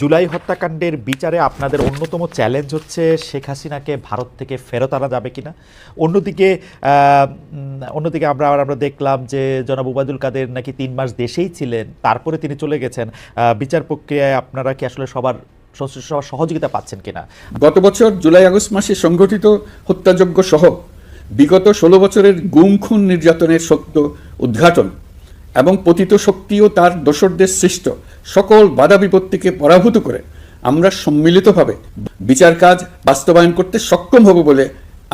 জুলাই হত্যাকাণ্ডের বিচারে আপনাদের অন্যতম চ্যালেঞ্জ হচ্ছে শেখ হাসিনাকে ভারত থেকে ফেরত আনা যাবে কিনা। অন্যদিকে অন্যদিকে আমরা আবার আমরা দেখলাম যে জনাব উবায়দুল কাদের নাকি তিন মাস দেশেই ছিলেন, তারপরে তিনি চলে গেছেন। বিচার প্রক্রিয়ায় আপনারা কি আসলে সবার সংশ্লিষ্ট সবার সহযোগিতা পাচ্ছেন কিনা? গত বছর জুলাই আগস্ট মাসে সংঘটিত হত্যাযজ্ঞ সহ বিগত ষোলো বছরের গুম খুন নির্যাতনের সত্য উদ্ঘাটন এবং পতিত শক্তিও তার দোসরদের সৃষ্ট। সকল বাধা বিপত্তিকে পরাভূত করে আমরা সম্মিলিতভাবে বিচার কাজ বাস্তবায়ন করতে সক্ষম হব বলে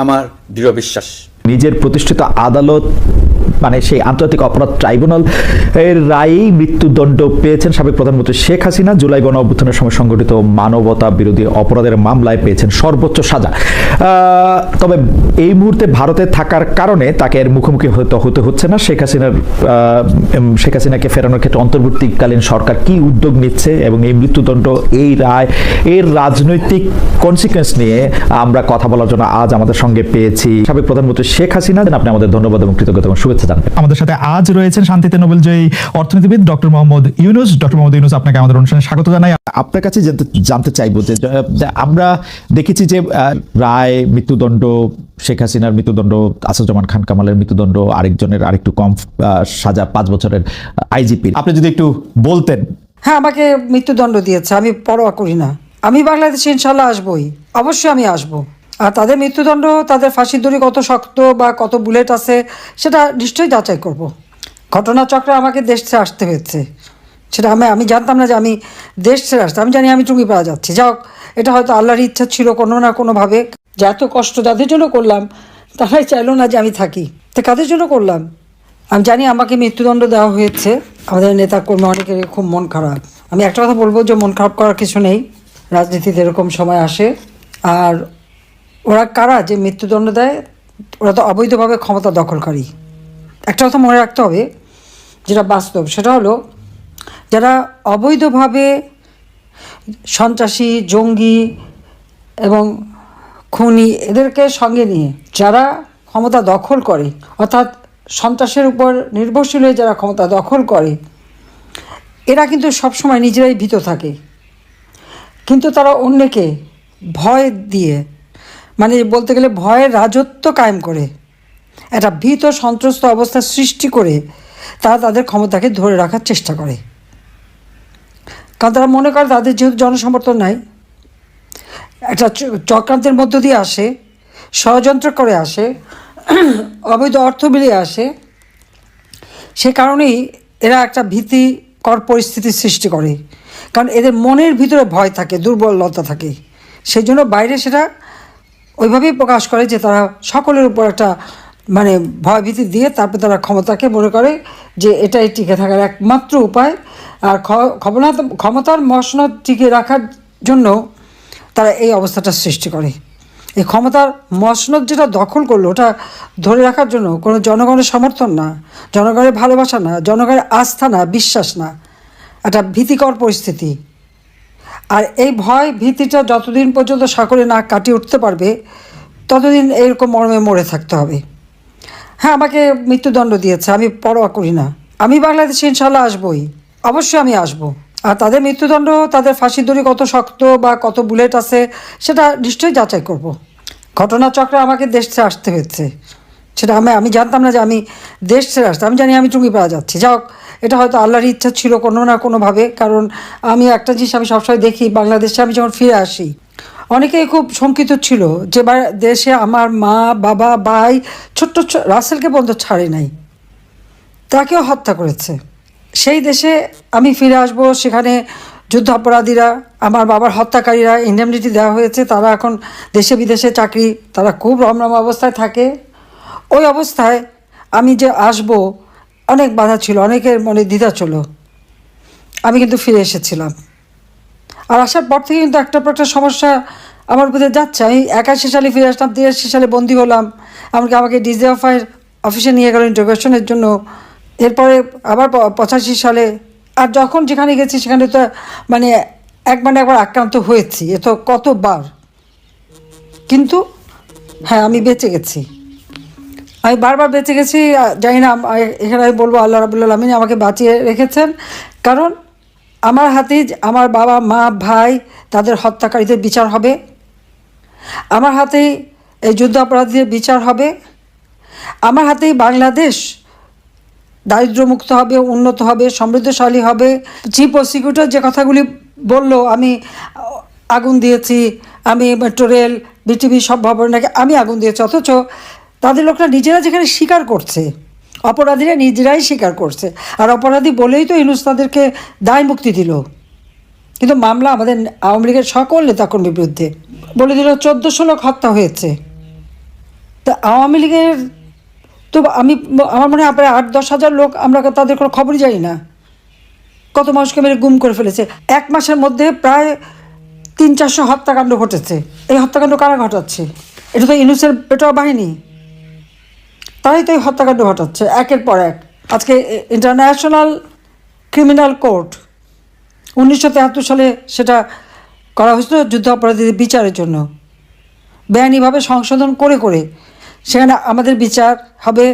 আমার দৃঢ় বিশ্বাস। নিজের প্রতিষ্ঠিত আদালত মানে সেই আন্তর্জাতিক অপরাধ ট্রাইব্যুনাল এর রায়েই মৃত্যুদণ্ড পেয়েছেন সাবেক প্রধানমন্ত্রী শেখ হাসিনা। জুলাই গণ অভ্যুত্থানের সময় সংগঠিত মানবতা বিরোধী অপরাধের মামলায় পেয়েছেন সর্বোচ্চ সাজা। তবে এই মুহূর্তে ভারতে থাকার কারণে তাকে এর মুখোমুখি হতে হতে হচ্ছে না। শেখ হাসিনার শেখ হাসিনাকে ফেরানোর ক্ষেত্রে অন্তর্বর্তীকালীন সরকার কি উদ্যোগ নিচ্ছে এবং এই মৃত্যুদণ্ড, এই রায়, এর রাজনৈতিক কনসিকুয়েন্স নিয়ে আমরা কথা বলার জন্য আজ আমাদের সঙ্গে পেয়েছি সাবেক প্রধানমন্ত্রী শেখ হাসিনা। আপনি আমাদের ধন্যবাদ এবং কৃতজ্ঞতা এবং জানাবেন আমাদের সাথে আজ রয়েছেন শান্তিতে নোবেলজয়ী অর্থনীতিবিদ ডক্টর মোহাম্মদ ইউনুস। ডক্টর মোহাম্মদ ইউনুস আপনাকে আমাদের অনুষ্ঠানে স্বাগত জানাই। আপনার কাছে জানতে চাইব যে আমরা দেখেছি যে রায় মৃত্যুদণ্ড শেখ হাসিনার মৃত্যুদণ্ড আসাদুজ্জামান খান কামালের মৃত্যুদণ্ড আরেকজনের আরেকটু কম আহ, সাজা পাঁচ বছরের আইজিপি। আপনি যদি একটু বলতেন। হ্যাঁ আমাকে মৃত্যুদণ্ড দিয়েছে। আমি পরোয়া করি না। আমি বাংলাদেশে ইনশাল্লাহ আসবই। অবশ্যই আমি আসব। আর তাদের মৃত্যুদণ্ড, তাদের ফাঁসির দড়ি কত শক্ত বা কত বুলেট আছে, সেটা নিশ্চয়ই যাচাই করব। ঘটনাচক্রে আমাকে দেশ ছেড়ে আসতে হয়েছে। সেটা আমি আমি জানতাম না যে আমি দেশ ছেড়ে আসতে, আমি জানি আমি টুঙ্গিপাড়া যাচ্ছি। যাও এটা হয়তো আল্লাহর ইচ্ছা ছিল কোনো না কোনোভাবে। যে এত কষ্ট যাদের জন্য করলাম, তারাই চাইলো না যে আমি থাকি। তো কাদের জন্য করলাম? আমি জানি আমাকে মৃত্যুদণ্ড দেওয়া হয়েছে। আমাদের নেতা কর্মী অনেকের খুব মন খারাপ। আমি একটা কথা বলব যে মন খারাপ করার কিছু নেই। রাজনীতিতে এরকম সময় আসে। আর ওরা কারা যে মৃত্যুদণ্ড দেয়, ওরা তো অবৈধভাবে ক্ষমতা দখলকারী। একটা কথা মনে রাখতে হবে, যেটা বাস্তব, সেটা হলো যারা অবৈধভাবে সন্ত্রাসী, জঙ্গি এবং খুনি এদেরকে সঙ্গে নিয়ে যারা ক্ষমতা দখল করে, অর্থাৎ সন্ত্রাসের উপর নির্ভরশীল হয়ে যারা ক্ষমতা দখল করে, এরা কিন্তু সবসময় নিজেরাই ভীত থাকে। কিন্তু তারা অন্যকে ভয় দিয়ে মানে বলতে গেলে ভয়ের রাজত্ব কায়েম করে। একটা ভীত সন্ত্রস্ত অবস্থা সৃষ্টি করে তারা তাদের ক্ষমতাকে ধরে রাখার চেষ্টা করে। কারণ তারা মনে করে তাদের যেহেতু জনসমর্থন নাই, একটা চক্রান্তের মধ্য দিয়ে আসে, ষড়যন্ত্র করে আসে, অবৈধ অর্থ মিলিয়ে আসে, সে কারণেই এরা একটা ভীতিকর পরিস্থিতির সৃষ্টি করে। কারণ এদের মনের ভিতরে ভয় থাকে, দুর্বলতা থাকে। সেই জন্য বাইরে সেটা ওইভাবেই প্রকাশ করে যে তারা সকলের উপর একটা মানে ভয় ভীতি দিয়ে তারপর তারা ক্ষমতাকে মনে করে যে এটাই টিকে থাকার একমাত্র উপায়। আর ক্ষমতা, ক্ষমতার মসনদ টিকে রাখার জন্য তারা এই অবস্থাটা সৃষ্টি করে। এই ক্ষমতার মসনদ যেটা দখল করল, ওটা ধরে রাখার জন্য কোনো জনগণের সমর্থন না, জনগণের ভালোবাসা না, জনগণের আস্থা না, বিশ্বাস না। একটা ভীতিকর পরিস্থিতি। আর এই ভয় ভীতিটা যতদিন পর্যন্ত সকলে না কাটিয়ে উঠতে পারবে, ততদিন এরকম মর্মে মরে থাকতে হবে। হ্যাঁ আমাকে মৃত্যুদণ্ড দিয়েছে, আমি পরোয়া করি না। আমি বাংলাদেশে ইনশাল্লাহ আসবই, অবশ্যই আমি আসব। আর তাদের মৃত্যুদণ্ড, তাদের ফাঁসির দড়ি কত শক্ত বা কত বুলেট আছে, সেটা নিশ্চয়ই যাচাই করব। ঘটনাচক্রে আমাকে দেশ ছেড়ে আসতে হয়েছে। সেটা আমি আমি জানতাম না যে আমি দেশ ছেড়ে আসতে, আমি জানি আমি টুঙ্গিপাড়া যাচ্ছি। যাও এটা হয়তো আল্লাহর ইচ্ছা ছিল কোনো না কোনোভাবে, কারণ আমি একটা জিনিস আমি সবসময় দেখি, বাংলাদেশে আমি যখন ফিরে আসি, অনেকেই খুব শঙ্কিত ছিল যে দেশে আমার মা, বাবা, ভাই ছোট্ট রাসেলকে পর্যন্ত ছাড়ে নাই। তাকেও হত্যা করেছে। সেই দেশে আমি ফিরে আসব, সেখানে যুদ্ধ অপরাধীরা আমার বাবার হত্যাকারীরা ইন্ডেমনিটি দেওয়া হয়েছে, তারা এখন দেশে বিদেশে চাকরি, তারা খুব রমরম অবস্থায় থাকে। ওই অবস্থায় আমি যে আসব অনেক বাধা ছিল, অনেকের মনে দ্বিধা ছিল। আমি কিন্তু ফিরে এসেছিলাম। আর আসার পর থেকে কিন্তু একটা পর একটা সমস্যা আমার উপরে যাচ্ছে। আমি একাশি সালে ফিরে আসলাম তিরাশি সালে বন্দি হলাম। এমনকি আমাকে ডিজে অফার অফিসে নিয়ে গেল ইন্টারভেশনের জন্য। এরপরে আবার পঁচাশি সালে আর যখন যেখানে গেছি সেখানে তো মানে একবার না একবার আক্রান্ত হয়েছি, এ তো কতবার। কিন্তু হ্যাঁ আমি বেঁচে গেছি। আমি বারবার বেঁচে গেছি জানি না এখানে আমি বলব আল্লাহ রাবুল্লাহ আলমিন আমাকে বাঁচিয়ে রেখেছেন। কারণ আমার হাতে আমার বাবা, মা, ভাই তাদের হত্যাকারীদের বিচার হবে। আমার হাতেই এই যুদ্ধ অপরাধীদের বিচার হবে। আমার হাতেই বাংলাদেশ দারিদ্রমুক্ত হবে, উন্নত হবে, সমৃদ্ধশালী হবে। চিফ প্রসিকিউটর যে কথাগুলি বলল, আমি আগুন দিয়েছি, আমি মেট্রো রেল বিটিভি সব ভবন নাকি আমি আগুন দিয়েছি, অথচ তাদের লোকরা নিজেরা যেখানে স্বীকার করছে, অপরাধীরা নিজেরাই স্বীকার করছে। আর অপরাধী বলেই তো ইনুস তাদেরকে দায় মুক্তি দিল। কিন্তু মামলা আমাদের আওয়ামী লীগের সকল নেতাকর্মীর বিরুদ্ধে। বলে দিল, চোদ্দোশো লোক হত্যা হয়েছে। তা আওয়ামী লীগের তো আমি, আমার মনে হয় প্রায় আট, দশ হাজার লোক আমরা তাদের কোনো খবরই জানি না। কত মানুষকে মেরে গুম করে ফেলেছে। এক মাসের মধ্যে প্রায় তিন, চারশো হত্যাকাণ্ড ঘটেছে। এই হত্যাকাণ্ড কারা ঘটাচ্ছে? এটা তো ইনুসের পেটোয়া বাহিনী। তারাই তো হত্যাকাণ্ড ঘটাচ্ছে, একের পর এক। আজকে ইন্টারন্যাশনাল ক্রিমিনাল কোর্ট উনিশশো তেহাত্তর সালে সেটা করা হয়েছিল যুদ্ধ অপরাধীদের বিচারের জন্য। বেআইনিভাবে সংশোধন করে করে। সেখানে আমাদের বিচার হবে,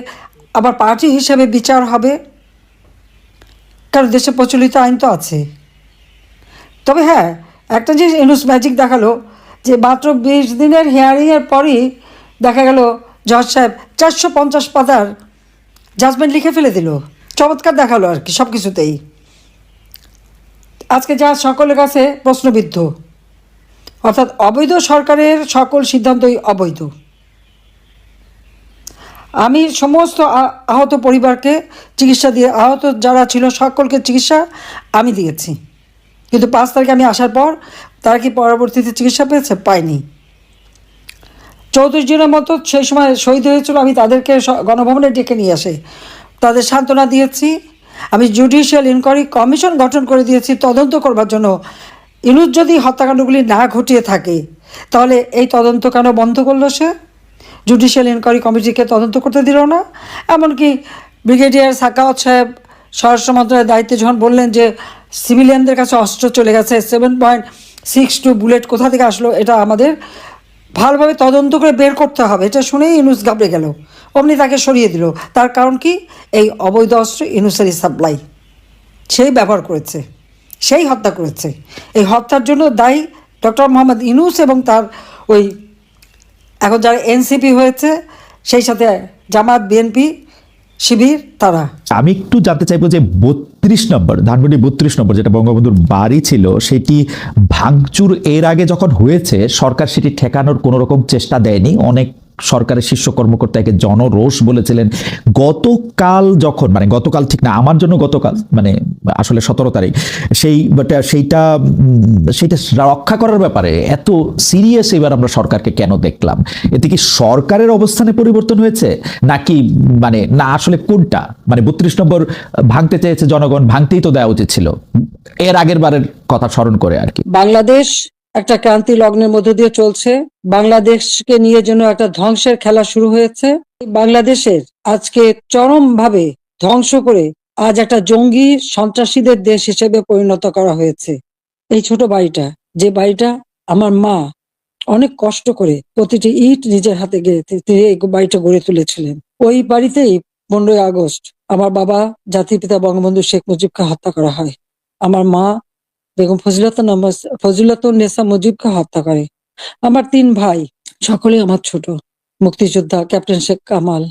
আবার পার্টি হিসেবে বিচার হবে। কারণ দেশে প্রচলিত আইন তো আছে। তবে হ্যাঁ একটা জিনিস এনুস ম্যাজিক দেখাল যে মাত্র বিশ দিনের হিয়ারিংয়ের পরই দেখা গেল জজ সাহেব, চারশো পঞ্চাশ পাতার জাজমেন্ট লিখে ফেলে দিল। চমৎকার দেখাল আর কি সব কিছুতেই আজকে যা সকলের কাছে প্রশ্নবিদ্ধ, অর্থাৎ অবৈধ সরকারের সকল সিদ্ধান্তই অবৈধ। আমি সমস্ত আহত পরিবারকে চিকিৎসা দিয়ে, আহত যারা ছিল সকলকে চিকিৎসা আমি দিয়েছি। কিন্তু পাঁচ তারিখে আমি আসার পর তারা কি পরবর্তীতে চিকিৎসা পেয়েছে? পায়নি চৌত্রিশ জনের মতো সেই সময় শহীদ হয়েছিল, আমি তাদেরকে গণভবনে ডেকে নিয়ে আসে। তাদের সান্ত্বনা দিয়েছি। আমি জুডিশিয়াল ইনকোয়ারি কমিশন গঠন করে দিয়েছি তদন্ত করবার জন্য। ইনুজ যদি হত্যাকাণ্ডগুলি না ঘটিয়ে থাকে, তাহলে এই তদন্ত কেন বন্ধ করল সে? জুডিশিয়াল ইনকোয়ারি কমিটিকে তদন্ত করতে দিল না? এমনকি ব্রিগেডিয়ার সাকাওয়াত সাহেব, স্বরাষ্ট্র মন্ত্রণালয়ের দায়িত্বে যখন বললেন যে সিভিলিয়ানদের কাছে অস্ত্র চলে গেছে seven point six two bullet কোথা থেকে আসলো, এটা আমাদের ভালোভাবে তদন্ত করে বের করতে হবে। এটা শুনেই ইনুস ঘাবড়ে গেল। অমনি তাকে সরিয়ে দিল। তার কারণ কি? এই অবৈধ অস্ত্র ইনুসেরই সাপ্লাই। সেই ব্যবহার করেছে। সেই হত্যা করেছে। এই হত্যার জন্য দায়ী ডক্টর মোহাম্মদ ইনুস এবং তার ওই এখন যারা এনসিপি হয়েছে, সেই সাথে জামাত, বিএনপি, শিবির, তারা। আমি একটু জানতে চাইব যে বত্রিশ নম্বর, ধানমন্ডি বত্রিশ নম্বর যেটা বঙ্গবন্ধুর বাড়ি ছিল, সেটি ভাঙচুর এর আগে যখন হয়েছে, সরকার সেটি ঠেকানোর কোনো রকম চেষ্টা দেয়নি। অনেক সরকারের শীর্ষ কর্মকর্তাকে জনরোষ বলেছিলেন। গতকাল যখন মানে গতকাল ঠিক না, আমার জন্য গতকাল মানে আসলে সতেরো তারিখ, সেই সেইটা সেইটা রক্ষা করার ব্যাপারে এত সিরিয়াস এবার আমরা সরকারকে কেন দেখলাম? এতে কি সরকারের অবস্থানে পরিবর্তন হয়েছে? নাকি মানে না, আসলে কোনটা? মানে বত্রিশ নম্বর ভাঙতে চেয়েছে জনগণ, ভাঙতেই তো দেওয়া উচিত ছিল। এর আগের বারের কথা স্মরণ করে আর কি। বাংলাদেশ একটা ক্রান্তি লগ্নের মধ্য দিয়ে চলছে। বাংলাদেশকে নিয়ে যেন একটা ধ্বংসের খেলা শুরু হয়েছে। বাংলাদেশের আজকে চরমভাবে ধ্বংস করে আজ একটা জঙ্গি সন্ত্রাসীদের দেশ হিসেবে পরিণত করা হয়েছে। এই ছোট বাড়িটা, যে বাড়িটা আমার মা অনেক কষ্ট করে প্রতিটি ইট নিজের হাতে গেড়ে তিনি এই বাড়িটা গড়ে তুলেছিলেন। ওই বাড়িতেই পনেরোই আগস্ট আমার বাবা জাতির পিতা বঙ্গবন্ধু শেখ মুজিবকে হত্যা করা হয়। আমার মা বেগম ফজিলাতুন নেসা মুজিবকে হত্যা করে। আমার তিন ভাই সকলে আমার ছোট। মুক্তিযোদ্ধা ক্যাপ্টেন শেখ কামাল,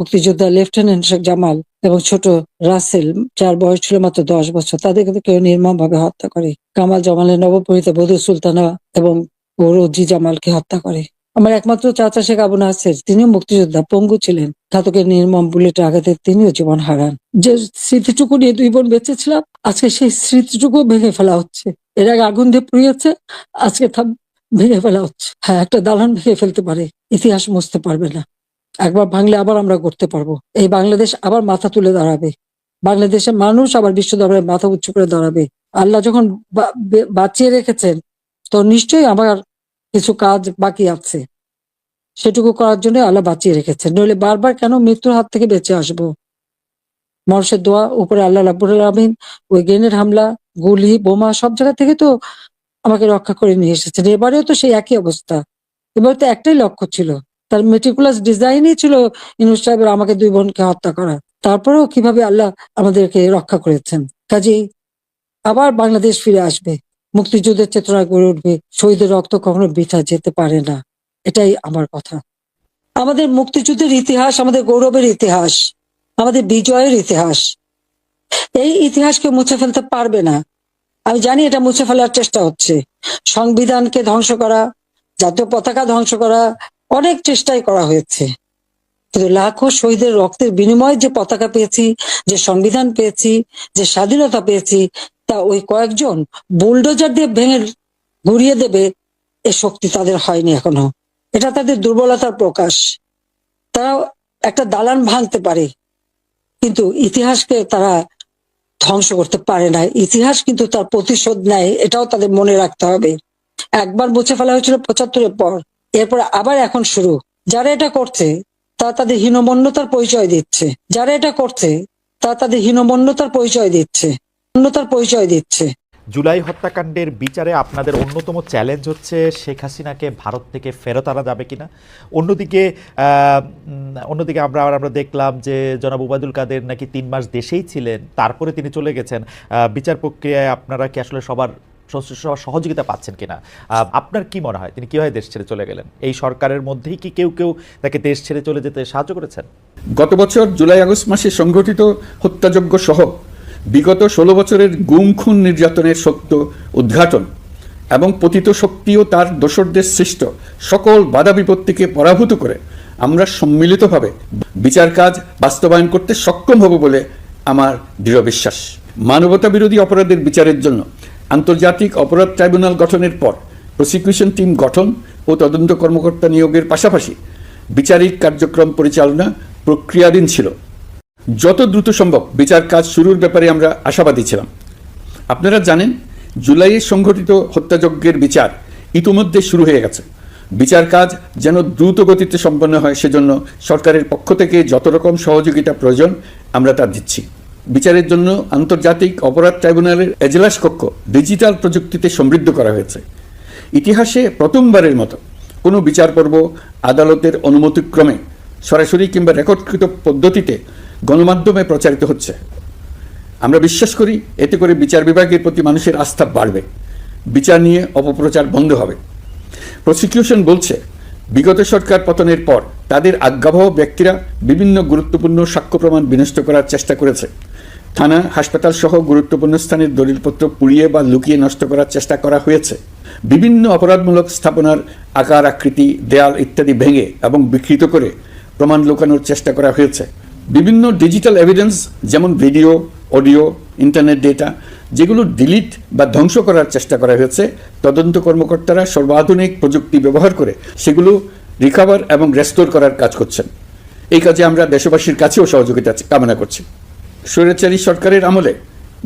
মুক্তিযোদ্ধা লেফটেন্যান্ট শেখ জামাল এবং ছোট রাসেল, যার বয়স ছিল মাত্র দশ বছর, তাদেরকে কেউ নির্মম ভাবে হত্যা করে। কামাল জামালের নবপরিত বধু সুলতানা এবং ওরজি জামালকে হত্যা করে। আমার একমাত্র চাচা শেখ আবু নাসের, তিনিও মুক্তিযোদ্ধা, পঙ্গু ছিলেন। ঘাতকের নির্মম বুলেটের আঘাতে তিনিও জীবন হারান। যে স্মৃতিটুকু নিয়ে দুই বোন বেঁচেছিলাম, আজকে সেই স্মৃতিটুকু ভেঙে ফেলা হচ্ছে। এর আগে আগুন দিয়ে পুড়িয়েছে আজকে তা ভেঙে ফেলা হচ্ছে। হ্যাঁ একটা দালান ভেঙে ফেলতে পারে, ইতিহাস মুছতে পারবে না। একবার ভাঙলে আবার আমরা করতে পারব। এই বাংলাদেশ আবার মাথা তুলে দাঁড়াবে। বাংলাদেশের মানুষ আবার বিশ্ব দরবারে মাথা উঁচু করে দাঁড়াবে। আল্লাহ যখন বাঁচিয়ে রেখেছেন, তো নিশ্চয়ই আমার কিছু কাজ বাকি আছে। সেটুকু করার জন্য আল্লাহ বাঁচিয়ে রেখেছেন। নইলে বারবার কেন মৃত্যুর হাত থেকে বেঁচে আসব? মানুষের দোয়া উপরে আল্লাহ রাব্বুল আলামিন, ওই গ্রেনেড হামলা, গুলি, বোমা সব জায়গা থেকে তো আমাকে রক্ষা করে নিয়ে এসেছেন। এবারেও তো সেই একই অবস্থা। এবার তো একটাই লক্ষ্য ছিল। তার মেটিকুলাস ডিজাইনই ছিল ইনুস সাহেবের আমাকে দুই বোনকে হত্যা করা। তারপরেও কীভাবে আল্লাহ আমাদেরকে রক্ষা করেছেন? কাজেই আবার বাংলাদেশ ফিরে আসবে। মুক্তিযুদ্ধের চেতনা গড়ে উঠবে। শহীদের রক্ত কখনো বৃথা যেতে পারে না। এটাই আমার কথা। আমাদের মুক্তিযুদ্ধের ইতিহাস আমাদের গৌরবের ইতিহাস, আমাদের বিজয়ের ইতিহাস। এই ইতিহাসকে মুছে ফেলতে পারবে না। আমি জানি এটা মুছে ফেলার চেষ্টা হচ্ছে। সংবিধানকে ধ্বংস করা, জাতীয় পতাকা ধ্বংস করা, অনেক চেষ্টাই করা হয়েছে। কিন্তু লাখো শহীদের রক্তের বিনিময়ে যে পতাকা পেয়েছি, যে সংবিধান পেয়েছি, যে স্বাধীনতা পেয়েছি তা ওই কয়েকজন বুলডোজার দিয়ে ভেঙে ঘুরিয়ে দেবে, এ শক্তি তাদের হয়নি এখনও। এটা তাদের দুর্বলতার প্রকাশ। তারা একটা দালান ভাঙতে পারে, কিন্তু ইতিহাসকে তারা ধ্বংস করতে পারে না। ইতিহাস কিন্তু তার প্রতিশোধ নেয়, এটাও তাদের মনে রাখতে হবে। একবার মুছে ফেলা হয়েছিল পঁচাত্তরের পর, এরপর আবার এখন শুরু। যারা এটা করছে তা তাদের হীনমন্যতার পরিচয় দিচ্ছে। যারা এটা করছে তা তাদের হীনমন্যতার পরিচয় দিচ্ছে। অন্যতার পরিচয় দিচ্ছে। জুলাই হত্যাকাণ্ডের বিচারে আপনাদের অন্যতম চ্যালেঞ্জ হচ্ছে শেখ হাসিনাকে ভারত থেকে ফেরত আনা যাবে কিনা। অন্যদিকে আহ, অন্যদিকে আমরা আমরা দেখলাম যে জনাব উবায়দুল কাদের নাকি তিন মাস দেশেই ছিলেন তারপরে তিনি চলে গেছেন। আহ, বিচার প্রক্রিয়ায় আপনারা কি আসলে সবার সহযোগিতা পাচ্ছেন কিনা? আহ, আপনার কি মনে হয়? তিনি কীভাবে দেশ ছেড়ে চলে গেলেন? এই সরকারের মধ্যেই কি কেউ কেউ তাকে দেশ ছেড়ে চলে যেতে সাহায্য করেছেন? গত বছর জুলাই আগস্ট মাসে সংঘটিত হত্যাযজ্ঞ সহ বিগত ষোলো বছরের গুম খুন নির্যাতনের সত্য উদ্ঘাটন এবং পতিত শক্তিও তার দোসরদের সৃষ্ট সকল বাধা বিপত্তিকে পরাভূত করে আমরা সম্মিলিতভাবে বিচার কাজ বাস্তবায়ন করতে সক্ষম হব বলে আমার দৃঢ় বিশ্বাস। মানবতা বিরোধী অপরাধের বিচারের জন্য আন্তর্জাতিক অপরাধ ট্রাইব্যুনাল গঠনের পর প্রসিকিউশন টিম গঠন ও তদন্ত কর্মকর্তা নিয়োগের পাশাপাশি বিচারিক কার্যক্রম পরিচালনা প্রক্রিয়াধীন ছিল। যত দ্রুত সম্ভব বিচার কাজ শুরুর ব্যাপারে আমরা আশাবাদী ছিলাম। আপনারা জানেন, জুলাইয়ে সংঘটিত হত্যাযজ্ঞের বিচার ইতিমধ্যে শুরু হয়ে গেছে। বিচার কাজ যেন দ্রুত গতিতে সম্পন্ন হয় সেজন্য সরকারের পক্ষ থেকে যত রকম সহযোগিতা প্রয়োজন, আমরা তা দিচ্ছি। বিচারের জন্য আন্তর্জাতিক অপরাধ ট্রাইব্যুনালের এজলাস কক্ষ ডিজিটাল প্রযুক্তিতে সমৃদ্ধ করা হয়েছে। ইতিহাসে প্রথমবারের মতো কোনো বিচার পর্ব আদালতের অনুমতিক্রমে সরাসরি কিংবা রেকর্ডকৃত পদ্ধতিতে গণমাধ্যমে প্রচারিত হচ্ছে। আমরা বিশ্বাস করি, এতে করে বিচার বিভাগের প্রতি মানুষের আস্থা বাড়বে। বিচার নিয়ে অপপ্রচার বন্ধ হবে। প্রসিকিউশন বলছে, বিগত সরকার পতনের পর তাদের আজ্ঞাবহ ব্যক্তিরা বিভিন্ন গুরুত্বপূর্ণ সাক্ষ্য প্রমাণ বিনষ্ট করার চেষ্টা করেছে। থানা, হাসপাতাল সহ গুরুত্বপূর্ণ স্থানের দলিলপত্র পুড়িয়ে বা লুকিয়ে নষ্ট করার চেষ্টা করা হয়েছে। বিভিন্ন অপরাধমূলক স্থাপনার আকার, আকৃতি, দেয়াল ইত্যাদি ভেঙে এবং বিকৃত করে প্রমাণ লুকানোর চেষ্টা করা হয়েছে। বিভিন্ন ডিজিটাল এভিডেন্স যেমন ভিডিও অডিও ইন্টারনেট ডেটা যেগুলো ডিলিট বা ধ্বংস করার চেষ্টা করা হয়েছে, তদন্ত কর্মকর্তারা সর্বাধুনিক প্রযুক্তি ব্যবহার করে সেগুলো রিকভার এবং রেস্টোর করার কাজ করছেন। এই কাজে আমরা দেশবাসীর কাছেও সহযোগিতা কামনা করছি। স্বৈরাচারী সরকারের আমলে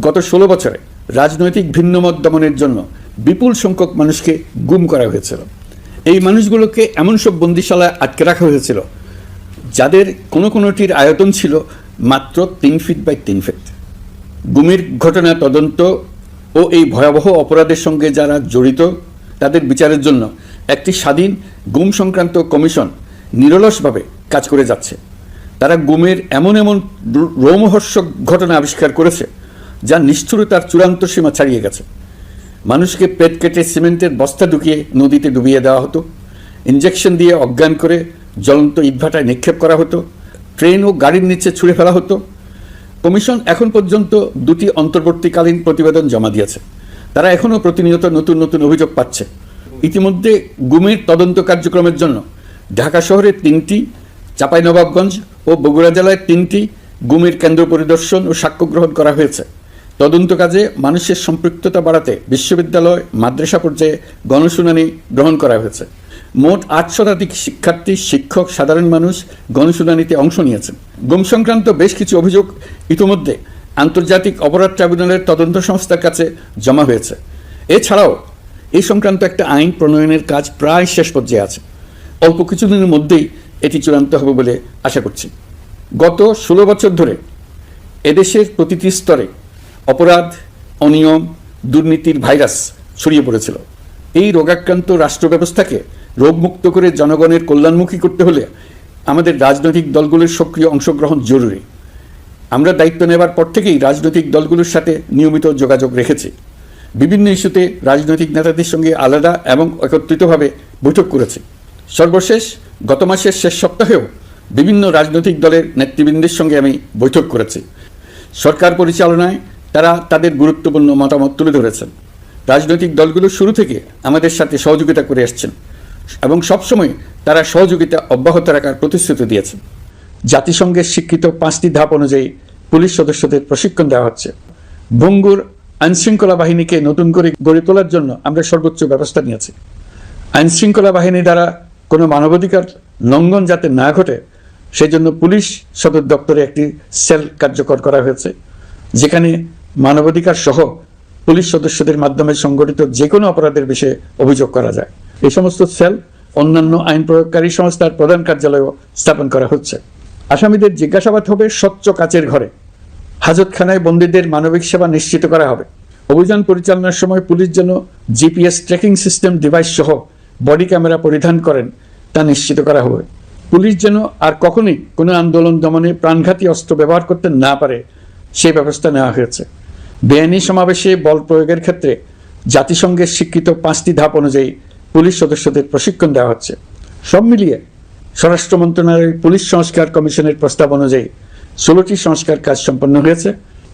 গত ষোলো বছরে রাজনৈতিক ভিন্নমত দমনের জন্য বিপুল সংখ্যক মানুষকে গুম করা হয়েছিল। এই মানুষগুলোকে এমন সব বন্দিশালায় আটকে রাখা হয়েছিল যাদের কোনো কোনোটির আয়তন ছিল মাত্র তিন ফিট বাই তিন ফিট গুমের ঘটনা তদন্ত ও এই ভয়াবহ অপরাধের সঙ্গে যারা জড়িত, তাদের বিচারের জন্য একটি স্বাধীন গুম সংক্রান্ত কমিশন নিরলসভাবে কাজ করে যাচ্ছে। তারা গুমের এমন এমন রোমহর্ষক ঘটনা আবিষ্কার করেছে, যা নিষ্ঠুরতার চূড়ান্ত সীমা ছাড়িয়ে গেছে। মানুষকে পেট কেটে সিমেন্টের বস্তা ঢুকিয়ে নদীতে ডুবিয়ে দেওয়া হতো ইঞ্জেকশন দিয়ে অজ্ঞান করে জ্বলন্ত ইটভাটায় নিক্ষেপ করা হতো, ট্রেন ও গাড়ির নিচে ছুঁড়ে ফেলা হতো। কমিশন এখন পর্যন্ত দুটি অন্তর্বর্তীকালীন প্রতিবেদন জমা দিয়েছে। তারা এখনও প্রতিনিয়ত নতুন নতুন অভিযোগ পাচ্ছে। ইতিমধ্যে গুমের তদন্ত কার্যক্রমের জন্য ঢাকা শহরে তিনটি, চাঁপাইনবাবগঞ্জ ও বগুড়া জেলায় তিনটি গুমের কেন্দ্র পরিদর্শন ও সাক্ষ্য গ্রহণ করা হয়েছে। তদন্ত কাজে মানুষের সম্পৃক্ততা বাড়াতে বিশ্ববিদ্যালয়, মাদ্রাসা পর্যায়ে গণশুনানি গ্রহণ করা হয়েছে। মোট আট শতাধিক শিক্ষার্থী, শিক্ষক, সাধারণ মানুষ গণশুনানিতে অংশ নিয়েছেন। গুম সংক্রান্ত বেশ কিছু অভিযোগ ইতিমধ্যে আন্তর্জাতিক অপরাধ ট্রাইব্যুনালের তদন্ত সংস্থার কাছে জমা হয়েছে। এছাড়াও এই সংক্রান্ত একটা আইন প্রণয়নের কাজ প্রায় শেষ পর্যায়ে আছে। অল্প কিছুদিনের মধ্যেই এটি চূড়ান্ত হবে বলে আশা করছি। গত ষোলো বছর ধরে এদেশের প্রতিটি স্তরে অপরাধ, অনিয়ম, দুর্নীতির ভাইরাস ছড়িয়ে পড়েছিল। এই রোগাক্রান্ত রাষ্ট্র ব্যবস্থাকে রোগমুক্ত করে জনগণের কল্যাণমুখী করতে হলে আমাদের রাজনৈতিক দলগুলোর সক্রিয় অংশগ্রহণ জরুরি। আমরা দায়িত্ব নেবার পর থেকেই রাজনৈতিক দলগুলোর সাথে নিয়মিত যোগাযোগ রেখেছি। বিভিন্ন ইস্যুতে রাজনৈতিক নেতাদের সঙ্গে আলাদা এবং একত্রিতভাবে বৈঠক করেছি। সর্বশেষ গত মাসের শেষ সপ্তাহেও বিভিন্ন রাজনৈতিক দলের নেতৃবৃন্দের সঙ্গে আমি বৈঠক করেছি। সরকার পরিচালনায় তারা তাদের গুরুত্বপূর্ণ মতামত তুলে ধরেছেন। রাজনৈতিক দলগুলো শুরু থেকে আমাদের সাথে সহযোগিতা করে আসছেন। এবং সবসময় তারা সহযোগিতা অব্যাহত রাখার প্রতিশ্রুতি দিয়েছে। জাতিসংঘের স্বীকৃত পাঁচটি ধাপ অনুযায়ী পুলিশ সদস্যদের প্রশিক্ষণ দেওয়া হচ্ছে। ভঙ্গুর আইনশৃঙ্খলা বাহিনীকে নতুন করে গড়ে তোলার জন্য আমরা সর্বোচ্চ ব্যবস্থা নিয়েছি। আইনশৃঙ্খলা বাহিনী দ্বারা কোনো মানবাধিকার লঙ্ঘন যাতে না ঘটে সেই জন্য পুলিশ সদর দপ্তরে একটি সেল কার্যকর করা হয়েছে, যেখানে মানবাধিকার সহ পুলিশ সদস্যদের মাধ্যমে সংগঠিত যে কোনো অপরাধের বিষয়ে অভিযোগ করা যায়। এই সমস্ত সেল অন্যান্য আইন প্রয়োগকারী সংস্থার প্রধান কার্যালয়েও স্থাপন করা হচ্ছে। আসামিদের জিজ্ঞাসাবাদ হবে স্বচ্ছ কাচের ঘরে। হাজতখানায় বন্দীদের মানবিক সেবা নিশ্চিত করা হবে। অভিযান পরিচালনার সময় পুলিশ যেন জিপিএস ট্র্যাকিং সিস্টেম ডিভাইস সহ বডি ক্যামেরা পরিধান করেন, তা নিশ্চিত করা হবে। পুলিশ যেন আর কখনই কোনো আন্দোলন দমনে প্রাণঘাতী অস্ত্র ব্যবহার করতে না পারে, সেই ব্যবস্থা নেওয়া হয়েছে। বেআইনি সমাবেশে বল প্রয়োগের ক্ষেত্রে জাতিসংঘের স্বীকৃত পাঁচটি ধাপ অনুযায়ী পুলিশ সদস্যদের প্রশিক্ষণ দেওয়া হচ্ছে। সব মিলিয়ে স্বরাষ্ট্র মন্ত্রণালয়ের পুলিশ সংস্কার কমিশনের প্রস্তাব অনুযায়ী ষোলোটি সংস্কার কাজ সম্পন্ন হয়েছে,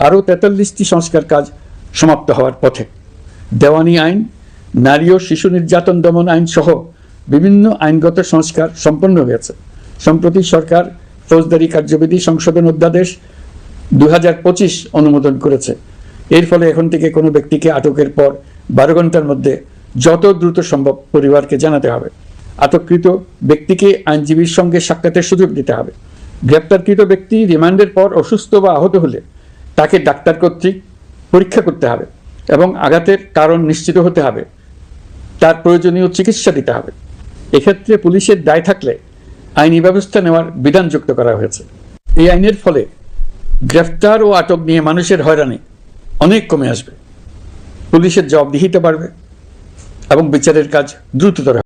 আরও তেতাল্লিশটি সংস্কার কাজ সমাপ্ত হওয়ার পথে। দেওয়ানি আইন, নারী ও শিশু নির্যাতন দমন আইন সহ বিভিন্ন আইনগত সংস্কার সম্পন্ন হয়েছে। সম্প্রতি সরকার ফৌজদারি কার্যবিধি সংশোধন অধ্যাদেশ দু হাজার পঁচিশ অনুমোদন করেছে। এর ফলে এখন থেকে কোনো ব্যক্তিকে আটকের পর বারো ঘণ্টার মধ্যে যত দ্রুত সম্ভব পরিবারকে জানাতে হবে। আটককৃত ব্যক্তিকে আইনজীবীর সঙ্গে সাক্ষাতের সুযোগ দিতে হবে। গ্রেপ্তারকৃত ব্যক্তি রিমান্ডের পর অসুস্থ বা আহত হলে তাকে ডাক্তার কর্তৃক পরীক্ষা করতে হবে এবং আঘাতের কারণ নিশ্চিত হতে হবে। তার প্রয়োজনীয় চিকিৎসা দিতে হবে। এক্ষেত্রে পুলিশের দায় থাকলে আইনি ব্যবস্থা নেওয়ার বিধান যুক্ত করা হয়েছে। এই আইনের ফলে গ্রেফতার ও আটক নিয়ে মানুষের হয়রানি অনেক কমে আসবে। পুলিশের জবাবদিহিতে বাড়বে। এবং বিচারের কাজ দ্রুততর।